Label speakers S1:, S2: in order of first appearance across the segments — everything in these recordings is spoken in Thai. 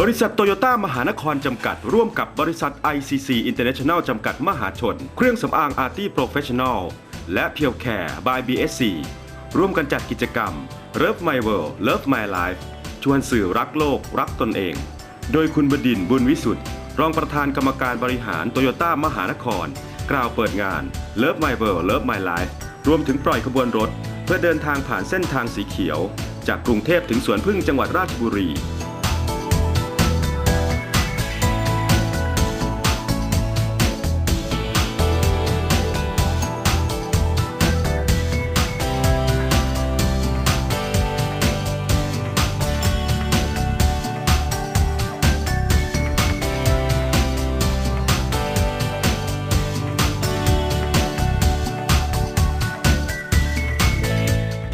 S1: บริษัทโตโยต้ามหานครจำกัด ร่วมกับบริษัท ICC International จำกัดมหาชน เครื่องสำอาง Arty Professional และ p u r e Care by BSC ร่วมกันจัดกิจกรรม Love My World Love My Life ชวนสื่อรักโลกรักตนเอง โดยคุณบดินบุญวิสุทธิ์รองประธานกรรมการบริหารโตโยต้ามหานคร กล่าวเปิดงาน Love My World Love My Life รวมถึงปล่อยขบวนรถ เพื่อเดินทางผ่านเส้นทางสีเขียว จากกรุงเทพถึงสวนพึ่งจังหวัดราชบุรี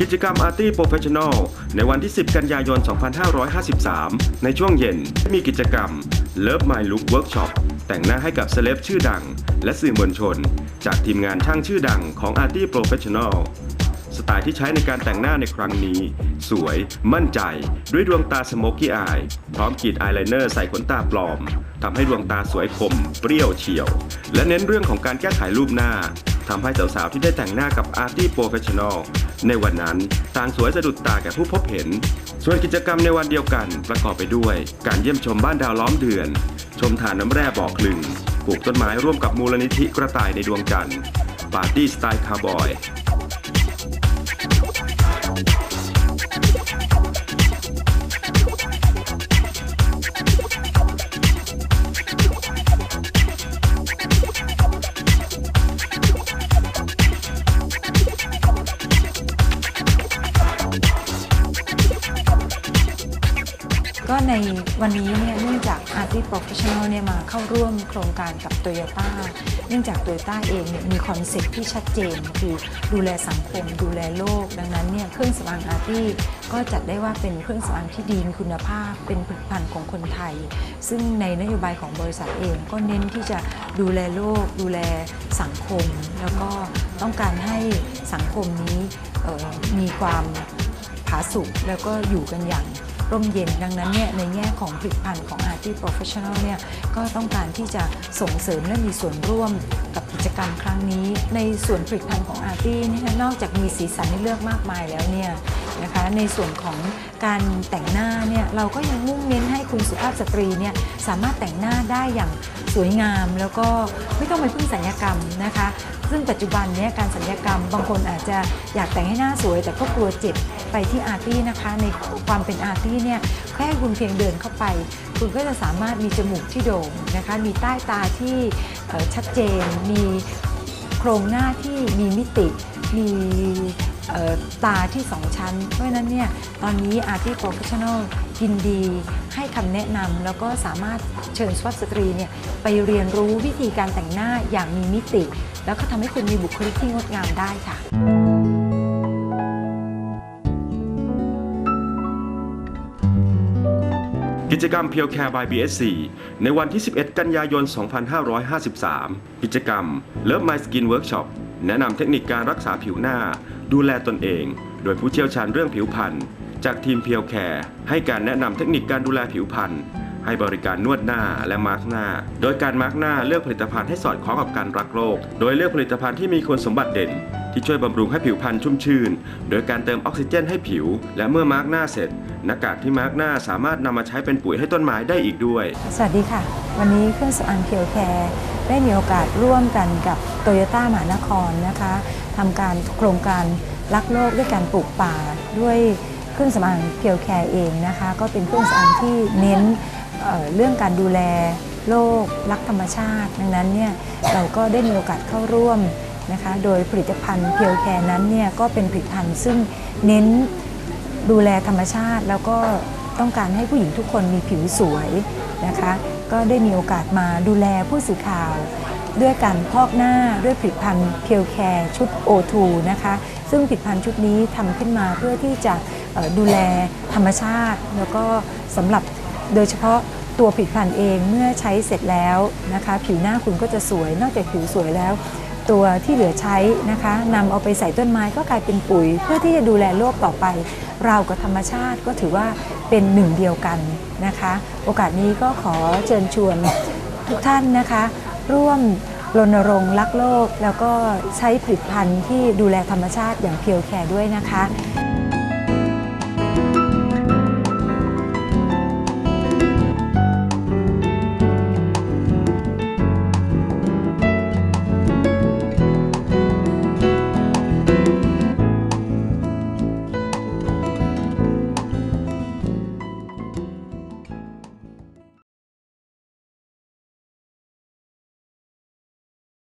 S1: กิจกรรม Arty Professional ในวันที่ 10 กันยายน 2553 ในช่วงเย็นมีกิจกรรม Love My Look Workshop แต่งหน้าให้กับเซเลบชื่อดัง และสื่อมวลชน จากทีมงานช่างชื่อดังของ Arty Professional สไตล์ที่ใช้ในการแต่งหน้าในครั้งนี้ สวย มั่นใจ ด้วยดวงตาสโมกกี้อาย พร้อมกรีดอายไลเนอร์ใส่ขนตาปลอมทำให้ดวงตาสวยคม เปรี้ยวเฉียว และเน้นเรื่องของการแก้ไขรูปหน้า ทำให้สาวๆ ที่ได้แต่งหน้ากับ Arty Professional ในวันนั้นต่างสวยสะดุดตาแก่ผู้พบเห็น ส่วนกิจกรรมในวันเดียวกันประกอบไปด้วย การเยี่ยมชมบ้านดาวล้อมเดือน ชมฐานน้ำแร่บ่อคลึงปลูกต้นไม้ร่วมกับมูลนิธิกระต่ายในดวงจันทร์ปาร์ตี้สไตล์คาร์บอย
S2: ก็ในวันนี้เนี่ยเนื่องจาก Artist Professional เนี่ยมาเข้าร่วมโครงการกับ Toyota เนื่องจาก Toyota เองเนี่ยมีคอนเซ็ปต์ที่ชัดเจน คือดูแลสังคม ดูแลโลก ดังนั้นเนี่ยเครื่องสำอาง Arty ก็จัดได้ว่าเป็นเครื่องสำอางที่ดีมีคุณภาพ เป็นผลิตภัณฑ์ของคนไทย ซึ่งในนโยบายของบริษัทเองก็เน้นที่จะดูแลโลก ดูแลสังคม แล้วก็ต้องการให้สังคมนี้มีความผาสุกแล้วก็อยู่กันอย่าง ร่มเย็นดังนั้นเนี่ยในแง่ของผลิตภัณฑ์ของ Arty Professional เนี่ยก็ต้องการที่จะส่งเสริมและมีส่วนร่วมกับกิจกรรมครั้งนี้ ในส่วนผลิตภัณฑ์ของ Arty เนี่ยนอกจากมีสีสันให้เลือกมากมายแล้วเนี่ยนะคะในส่วนของการแต่งหน้าเนี่ยเราก็ยังมุ่งเน้นให้คุณสุภาพสตรีเนี่ยสามารถแต่งหน้าได้อย่าง สวยงาม แล้วก็ไม่ต้องไปพึ่งสัญญกรรมนะคะ ซึ่งปัจจุบันเนี้การสัญญกรรม บางคนอาจจะอยากแต่งให้หน้าสวย แต่ก็กลัวเจ็บไปที่อาร์ตี้นะคะ ในความเป็นอาร์ตี้เนี่ยแค่คุณเพียงเดินเข้าไป คุณก็จะสามารถมีจมูกที่โด่งนะคะ มีใต้ตาที่ชัดเจน มีโครงหน้าที่มีมิติ มีตาที่สองชั้น เพราะฉะนั้นเนี่ยตอนนี้ Arty Professional ยินดี ให้คำแนะนำแล้วก็สามารถเชิญสุภาพสตรีเนี่ยไปเรียนรู้วิธีการแต่งหน้าอย่างมีมิติ แล้วก็ทำให้คุณมีบุคลิกที่งดงามได้ค่ะ
S1: กิจกรรม p u r e Care by BSC ในวันที่ 11 กันยายน 2553 กิจกรรม Love My Skin Workshop แนะนำเทคนิคการรักษาผิวหน้า ดูแลตนเอง โดยผู้เชี่ยวชาญเรื่องผิวพรรณ จากทีม p u r e Care ให้การแนะนำเทคนิคการดูแลผิวพรรณให้บริการนวดหน้าและมาร์กหน้า โดยการมาร์กหน้าเลือกผลิตภัณฑ์ให้สอดคล้องกับการรักโลก โดยเลือกผลิตภัณฑ์ที่มีคุณสมบัติเด่น ที่ช่วยบำรุงให้ผิวพรรณชุ่มชื่น โดยการเติมออกซิเจนให้ผิว และเมื่อมาร์กหน้าเสร็จ หน้ากากที่มาร์กหน้าสามารถนำมาใช้เป็นปุ๋ยให้ต้นไม้ได้อีกด้วย
S2: สวัสดีค่ะ วันนี้เครื่องสำอางเพียวแคร์ได้มีโอกาสร่วมกันกับโตโยต้ามหานครนะคะทำการโครงการรักโลกด้วยการปลูกป่าด้วย เครื่องสำอางเพียวแคร์เองนะคะก็เป็นเครื่องสำอางที่เน้นเเรื่องการดูแลโลกรักธรรมชาติ ดังนั้นเนี่ยเราก็ได้มีโอกาสเข้าร่วมนะคะโดยผลิตภัณฑ์เพียวแคร์นั้นเนี่ยก็เป็นผลิตภัณฑ์ซึ่งเน้นดูแลธรรมชาติ แล้วก็ต้องการให้ผู้หญิงทุกคนมีผิวสวยนะคะก็ได้มีโอกาสมาดูแลผู้สื่อข่าว ด้วยการพอกหน้าด้วยผลิตภัณฑ์เพียวแคร์ชุด O2 นะคะซึ่งผลิตภัณฑ์ชุดนี้ทำขึ้นมาเพื่อที่จะ ดูแลธรรมชาติ แล้วก็สำหรับโดยเฉพาะตัวผลิตภัณฑ์เองเมื่อใช้เสร็จแล้วนะคะผิวหน้าคุณก็จะสวย นอกจากผิวสวยแล้ว ตัวที่เหลือใช้นะคะนำเอาไปใส่ต้นไม้ก็กลายเป็นปุ๋ย เพื่อที่จะดูแลโลกต่อไป เรากับธรรมชาติก็ถือว่าเป็นหนึ่งเดียวกันนะคะ โอกาสนี้ก็ขอเชิญชวนทุกท่านนะคะ ร่วมรณรงค์รักโลก แล้วก็ใช้ผลิตภัณฑ์ที่ดูแลธรรมชาติอย่างเพียวแคร์ด้วยนะคะ